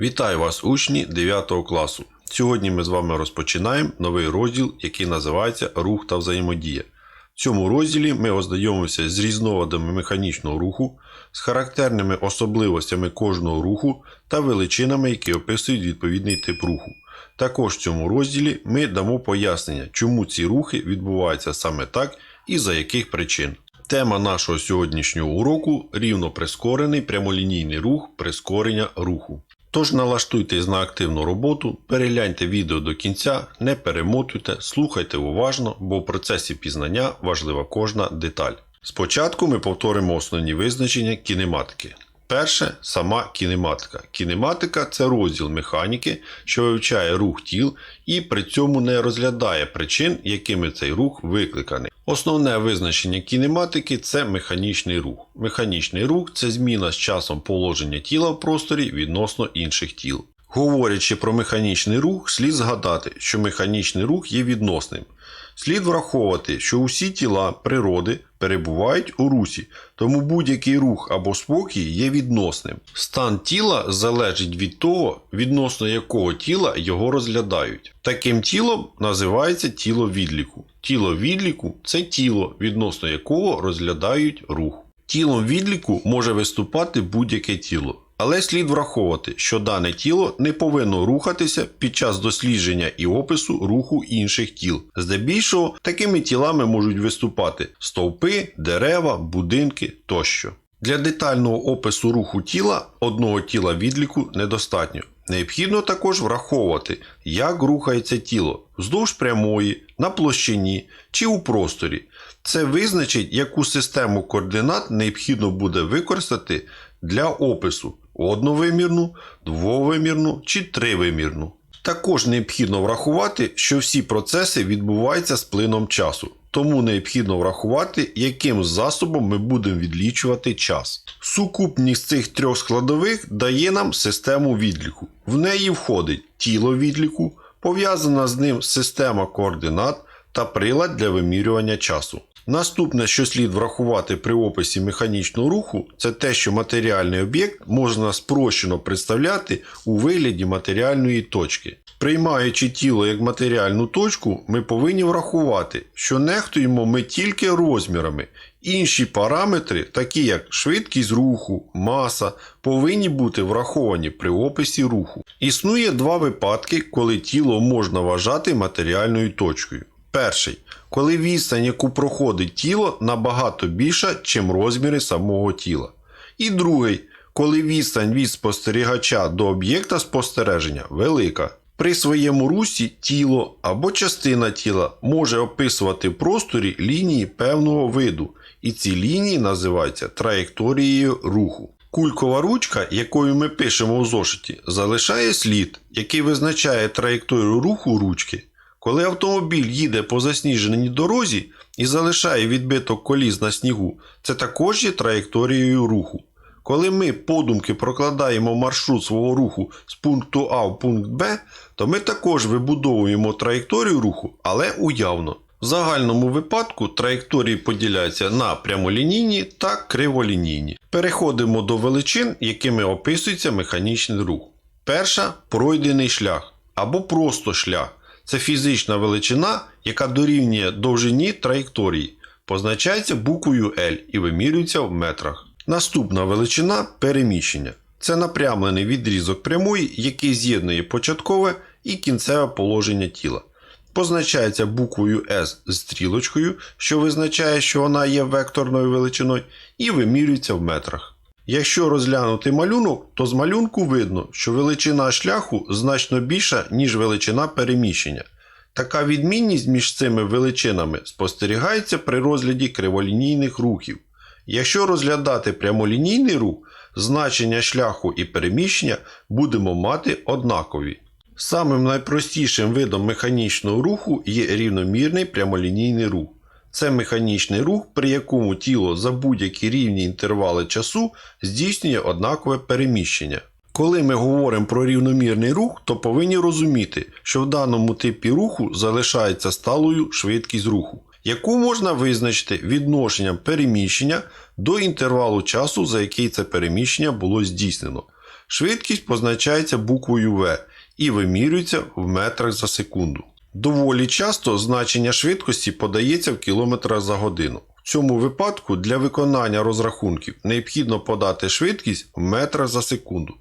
Вітаю вас, учні 9 класу. Сьогодні ми з вами розпочинаємо новий розділ, який називається Рух та взаємодія. В цьому розділі ми ознайомимося з різновидами механічного руху, з характерними особливостями кожного руху та величинами, які описують відповідний тип руху. Також в цьому розділі ми дамо пояснення, чому ці рухи відбуваються саме так і за яких причин. Тема нашого сьогоднішнього уроку рівно прискорений прямолінійний рух прискорення руху. Тож налаштуйтесь на активну роботу, перегляньте відео до кінця, не перемотуйте, слухайте уважно, бо в процесі пізнання важлива кожна деталь. Спочатку ми повторимо основні визначення кінематики. Перше сама кінематика. Кінематика це розділ механіки, що вивчає рух тіл і при цьому не розглядає причин, якими цей рух викликаний. Основне визначення кінематики це механічний рух. Механічний рух це зміна з часом положення тіла в просторі відносно інших тіл. Говорячи про механічний рух, слід згадати, що механічний рух є відносним. Слід враховувати, що усі тіла природи перебувають у русі, тому будь-який рух або спокій є відносним. Стан тіла залежить від того, відносно якого тіла його розглядають. Таким тілом називається тіло відліку. Тіло відліку це тіло, відносно якого розглядають рух. Тілом відліку може виступати будь-яке тіло. Але слід враховувати, що дане тіло не повинно рухатися під час дослідження і опису руху інших тіл. Здебільшого такими тілами можуть виступати стовпи, дерева, будинки тощо. Для детального опису руху тіла одного тіла відліку недостатньо. Необхідно також враховувати, як рухається тіло вздовж прямої, на площині чи у просторі. Це визначить, яку систему координат необхідно буде використати для опису одновимірну, двовимірну чи тривимірну. Також необхідно врахувати, що всі процеси відбуваються з плином часу, тому необхідно врахувати, яким засобом ми будемо відлічувати час. Сукупність цих трьох складових дає нам систему відліку. В неї входить тіло відліку, пов'язана з ним система координат та прилад для вимірювання часу. Наступне, що слід врахувати при описі механічного руху, це те, що матеріальний об'єкт можна спрощено представляти у вигляді матеріальної точки. Приймаючи тіло як матеріальну точку, ми повинні врахувати, що нехтуємо ми тільки розмірами. Інші параметри, такі як швидкість руху, маса, повинні бути враховані при описі руху. Існує два випадки, коли тіло можна вважати матеріальною точкою. Перший коли відстань, яку проходить тіло, набагато більша, чим розміри самого тіла. І другий, коли відстань від спостерігача до об'єкта спостереження велика. При своєму русі тіло або частина тіла може описувати в просторі лінії певного виду, і ці лінії називаються траєкторією руху. Кулькова ручка, якою ми пишемо у зошиті, залишає слід, який визначає траєкторію руху ручки. Коли автомобіль їде по засніженій дорозі і залишає відбиток коліс на снігу, це також є траєкторією руху. Коли ми подумки прокладаємо маршрут свого руху з пункту А в пункт Б, то ми також вибудовуємо траєкторію руху, але уявно. В загальному випадку траєкторії поділяються на прямолінійні та криволінійні. Переходимо до величин, якими описується механічний рух. Перша пройдений шлях або просто шлях. Це фізична величина, яка дорівнює довжині траєкторії, позначається буквою L і вимірюється в метрах. Наступна величина переміщення. Це напрямлений відрізок прямої, який з'єднує початкове і кінцеве положення тіла. Позначається буквою S з стрілочкою, що визначає, що вона є векторною величиною, і вимірюється в метрах. Якщо розглянути малюнок, то з малюнку видно, що величина шляху значно більша, ніж величина переміщення. Така відмінність між цими величинами спостерігається при розгляді криволінійних рухів. Якщо розглядати прямолінійний рух, значення шляху і переміщення будемо мати однакові. Самим найпростішим видом механічного руху є рівномірний прямолінійний рух. Це механічний рух, при якому тіло за будь-які рівні інтервали часу здійснює однакове переміщення. Коли ми говоримо про рівномірний рух, то повинні розуміти, що в даному типі руху залишається сталою швидкість руху, яку можна визначити відношенням переміщення до інтервалу часу, за який це переміщення було здійснено. Швидкість позначається буквою В і вимірюється в метрах за секунду. Доволі часто значення швидкості подається в кілометрах за годину. В цьому випадку для виконання розрахунків необхідно подати швидкість в метрах за секунду.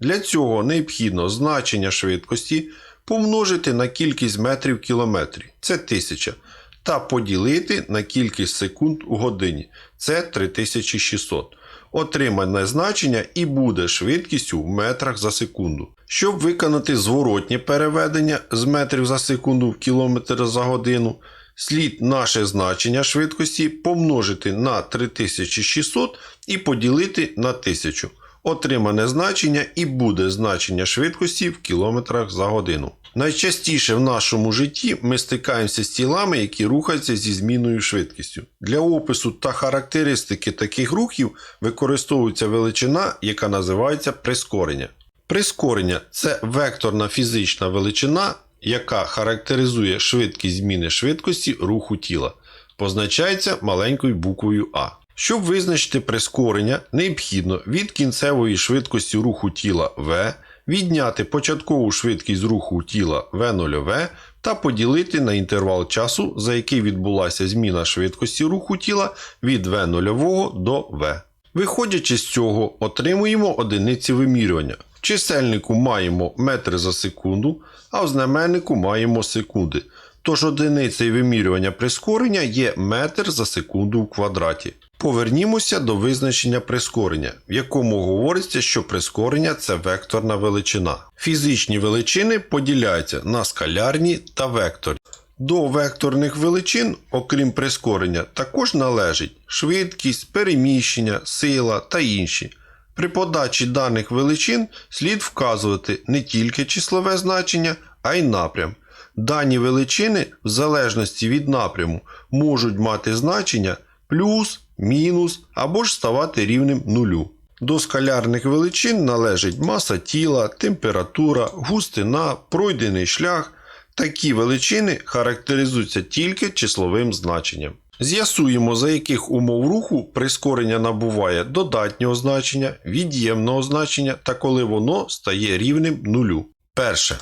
Для цього необхідно значення швидкості помножити на кількість метрів в кілометрі це 1000, та поділити на кількість секунд у годині це 3600. Отримане значення і буде швидкістю в метрах за секунду. Щоб виконати зворотнє переведення з метрів за секунду в кілометр за годину, слід наше значення швидкості помножити на 3600 і поділити на 1000. Отримане значення і буде значення швидкості в кілометрах за годину. Найчастіше в нашому житті ми стикаємося з тілами, які рухаються зі змінною швидкістю. Для опису та характеристики таких рухів використовується величина, яка називається прискорення. Прискорення це векторна фізична величина, яка характеризує швидкість зміни швидкості руху тіла. Позначається маленькою буквою А. Щоб визначити прискорення, необхідно від кінцевої швидкості руху тіла v відняти початкову швидкість руху тіла v0v та поділити на інтервал часу, за який відбулася зміна швидкості руху тіла від v0 до v. Виходячи з цього, отримуємо одиниці вимірювання. В чисельнику маємо метри за секунду, а в знаменнику маємо секунди. Тож одиницею вимірювання прискорення є метр за секунду в квадраті. Повернімося до визначення прискорення, в якому говориться, що прискорення це векторна величина. Фізичні величини поділяються на скалярні та векторні. До векторних величин, окрім прискорення, також належить швидкість, переміщення, сила та інші. При подачі даних величин слід вказувати не тільки числове значення, а й напрям. Дані величини, в залежності від напряму, можуть мати значення плюс, мінус або ж ставати рівнем нулю. До скалярних величин належить маса тіла, температура, густина, пройдений шлях. Такі величини характеризуються тільки числовим значенням. З'ясуємо, за яких умов руху прискорення набуває додатнього значення, від'ємного значення та коли воно стає рівним нулю. Перше.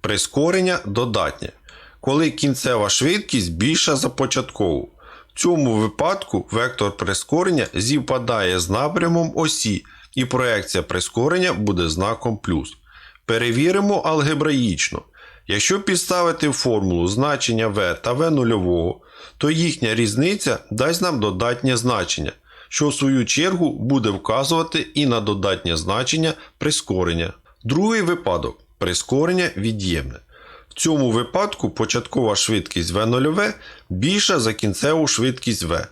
Прискорення додатнє. Коли кінцева швидкість більша за початкову. В цьому випадку вектор прискорення зівпадає з напрямом осі, і проекція прискорення буде знаком плюс. Перевіримо алгебраїчно. Якщо підставити в формулу значення v та v нульового, то їхня різниця дасть нам додатнє значення, що в свою чергу буде вказувати і на додатнє значення прискорення. Другий випадок прискорення від'ємне. В цьому випадку початкова швидкість v0 більша за кінцеву швидкість v.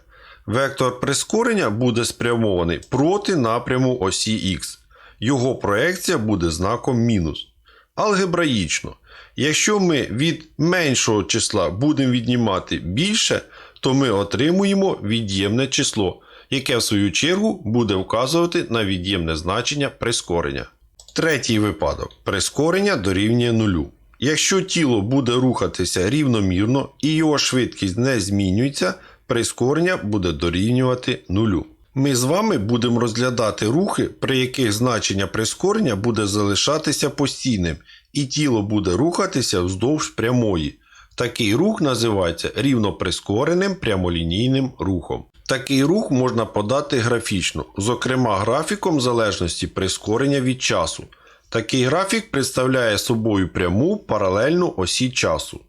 Вектор прискорення буде спрямований проти напряму осі Х. Його проекція буде знаком мінус. Алгебраїчно. Якщо ми від меншого числа будемо віднімати більше, то ми отримуємо від'ємне число, яке в свою чергу буде вказувати на від'ємне значення прискорення. Третій випадок прискорення дорівнює нулю. Якщо тіло буде рухатися рівномірно і його швидкість не змінюється, прискорення буде дорівнювати нулю. Ми з вами будемо розглядати рухи, при яких значення прискорення буде залишатися постійним, і тіло буде рухатися вздовж прямої. Такий рух називається рівноприскореним прямолінійним рухом. Такий рух можна подати графічно, зокрема графіком залежності прискорення від часу. Такий графік представляє собою пряму паралельну осі часу.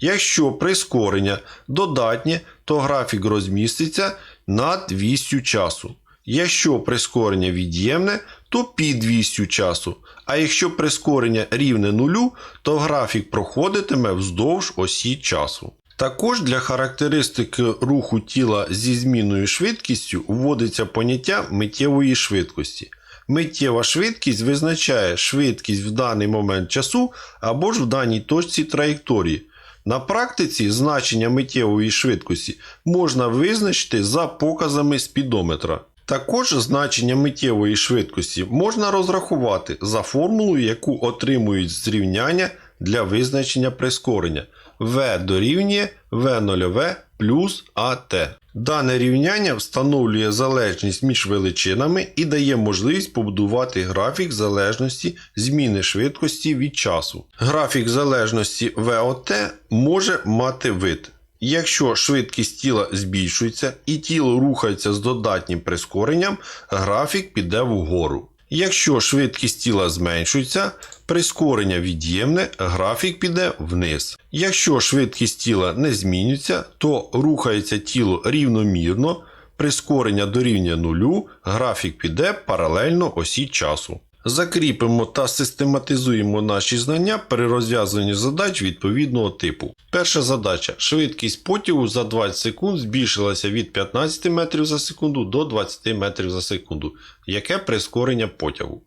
Якщо прискорення додатнє, то графік розміститься над вістю часу. Якщо прискорення від'ємне, то під вістю часу. А якщо прискорення рівне нулю, то графік проходитиме вздовж осі часу. Також для характеристики руху тіла зі змінною швидкістю вводиться поняття миттєвої швидкості. Миттєва швидкість визначає швидкість в даний момент часу або ж в даній точці траєкторії. На практиці значення миттєвої швидкості можна визначити за показами спідометра. Також значення миттєвої швидкості можна розрахувати за формулою, яку отримують зрівняння для визначення прискорення. V дорівнює V0 плюс АТ. Дане рівняння встановлює залежність між величинами і дає можливість побудувати графік залежності зміни швидкості від часу. Графік залежності ВОТ може мати вид. Якщо швидкість тіла збільшується і тіло рухається з додатнім прискоренням, графік піде вгору. Якщо швидкість тіла зменшується, прискорення від'ємне, графік піде вниз. Якщо швидкість тіла не змінюється, то рухається тіло рівномірно, прискорення дорівнює нулю, графік піде паралельно осі часу. Закріпимо та систематизуємо наші знання при розв'язанні задач відповідного типу. Перша задача. Швидкість потягу за 20 секунд збільшилася від 15 метрів за секунду до 20 метрів за секунду. Яке прискорення потягу?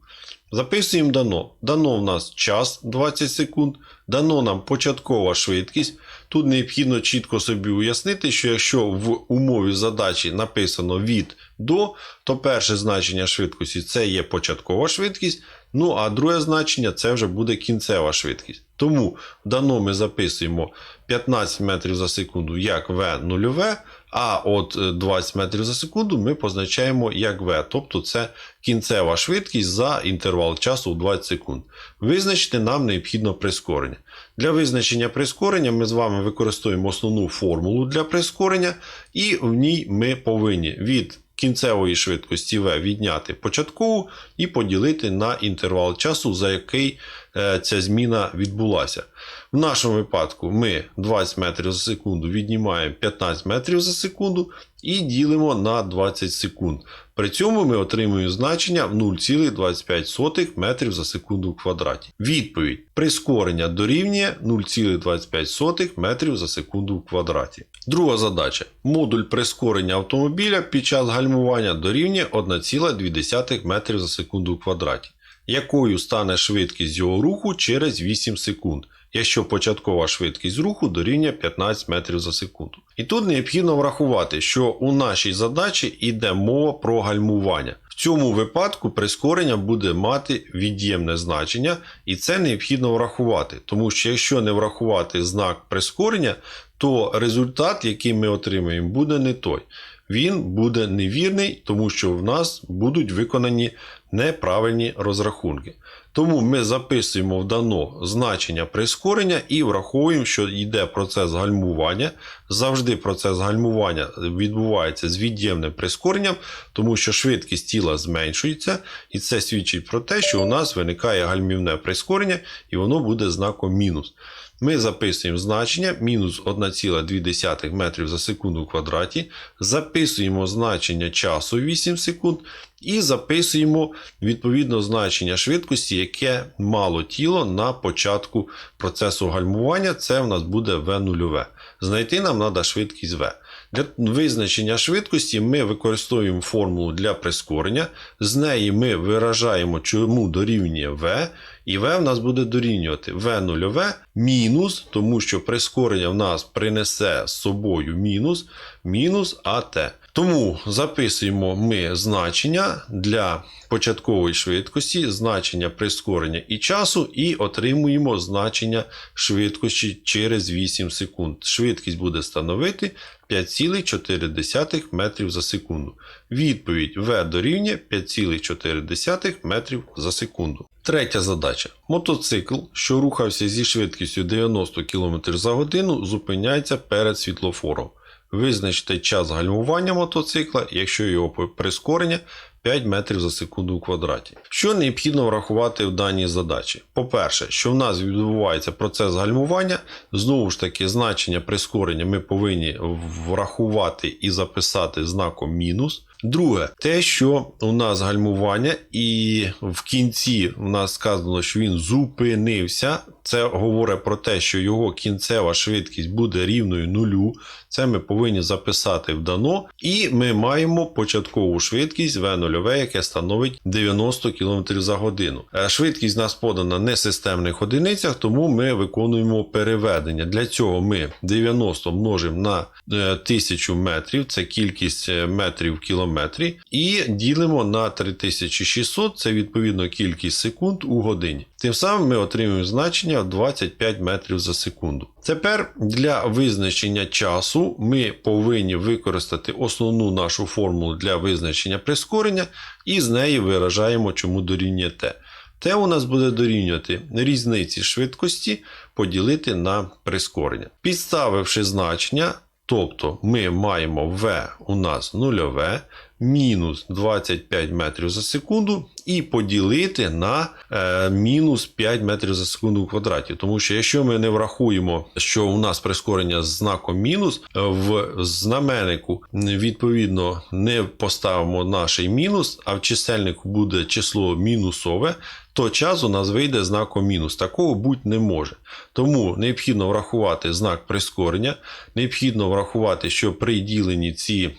Записуємо дано. Дано в нас час 20 секунд, дано нам початкова швидкість. Тут необхідно чітко собі уяснити, що якщо в умові задачі написано від до, то перше значення швидкості це є початкова швидкість, ну а друге значення це вже буде кінцева швидкість. Тому дано ми записуємо 15 метрів за секунду як v нульове, а от е, 20 метрів за секунду ми позначаємо як v, тобто це кінцева швидкість за інтервал часу в 20 секунд. Визначити нам необхідно прискорення. Для визначення прискорення ми з вами використовуємо основну формулу для прискорення, і в ній ми повинні від кінцевої швидкості v відняти початкову і поділити на інтервал часу, за який е, ця зміна відбулася. В нашому випадку ми 20 метрів за секунду віднімаємо 15 метрів за секунду і ділимо на 20 секунд. При цьому ми отримуємо значення в 0,25 метрів за секунду в квадраті. Відповідь: прискорення дорівнює 0,25 метрів за секунду в квадраті. Друга задача. Модуль прискорення автомобіля під час гальмування дорівнює 1,2 метрів за секунду в квадраті. Якою стане швидкість його руху через 8 секунд, якщо початкова швидкість руху дорівнює 15 метрів за секунду. І тут необхідно врахувати, що у нашій задачі йде мова про гальмування. В цьому випадку прискорення буде мати від'ємне значення, і це необхідно врахувати, тому що якщо не врахувати знак прискорення, то результат, який ми отримаємо, буде не той. Він буде невірний, тому що в нас будуть виконані неправильні розрахунки. Тому ми записуємо в дано значення прискорення і враховуємо, що йде процес гальмування. Завжди процес гальмування відбувається з від'ємним прискоренням, тому що швидкість тіла зменшується, і це свідчить про те, що у нас виникає гальмівне прискорення, і воно буде знаком мінус. Ми записуємо значення мінус 1,2 метрів за секунду в квадраті, записуємо значення часу 8 секунд і записуємо відповідно значення швидкості, яке мало тіло на початку процесу гальмування. Це в нас буде V0. Знайти нам треба швидкість V. Для визначення швидкості ми використовуємо формулу для прискорення. З неї ми виражаємо, чому дорівнює V, і V в нас буде дорівнювати V0 мінус, тому що прискорення в нас принесе з собою мінус, мінус АТ. Тому записуємо ми значення для початкової швидкості, значення прискорення і часу, і отримуємо значення швидкості через 8 секунд. Швидкість буде становити 5,4 метрів за секунду. Відповідь В дорівнює 5,4 метрів за секунду. Третя задача. Мотоцикл, що рухався зі швидкістю 90 км за годину, зупиняється перед світлофором. Визначте час гальмування мотоцикла, якщо його прискорення 5 метрів за секунду в квадраті. Що необхідно врахувати в даній задачі? По-перше, що в нас відбувається процес гальмування, знову ж таки, значення прискорення ми повинні врахувати і записати знаком мінус. Друге, те, що у нас гальмування, і в кінці у нас сказано, що він зупинився. Це говорить про те, що його кінцева швидкість буде рівною нулю. Це ми повинні записати в дано. І ми маємо початкову швидкість V0, яке становить 90 км за годину. Е, Швидкість нас подана не системних одиницях, тому ми виконуємо переведення. Для цього ми 90 множимо на 1000 метрів, це кількість е, метрів в кілометрі, і ділимо на 3600, це відповідно кількість секунд у годині. Тим самим ми отримуємо значення 25 метрів за секунду. Тепер для визначення часу ми повинні використати основну нашу формулу для визначення прискорення і з неї виражаємо, чому дорівнює t. T у нас буде дорівнювати різниці швидкості поділити на прискорення. Підставивши значення, тобто ми маємо v у нас нульове, мінус 25 метрів за секунду і поділити на е, мінус 5 метрів за секунду в квадраті. Тому що якщо ми не врахуємо, що у нас прискорення з знаком мінус, е, в знаменнику відповідно не поставимо наш мінус, а в чисельнику буде число мінусове, то час у нас вийде знаком мінус. Такого бути не може. Тому необхідно врахувати знак прискорення, необхідно врахувати, що при діленні ці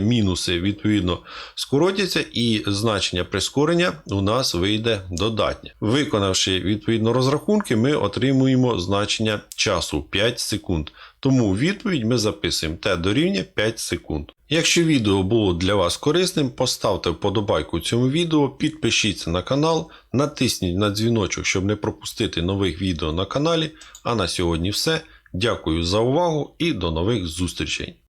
мінуси відповідно скоротяться, і значення прискорення у нас вийде додатнє. Виконавши відповідно розрахунки, ми отримуємо значення часу 5 секунд. Тому відповідь ми записуємо t дорівнює 5 секунд. Якщо відео було для вас корисним, поставте вподобайку цьому відео, підпишіться на канал, натисніть на дзвіночок, щоб не пропустити нових відео на каналі. А на сьогодні все. Дякую за увагу і до нових зустрічей!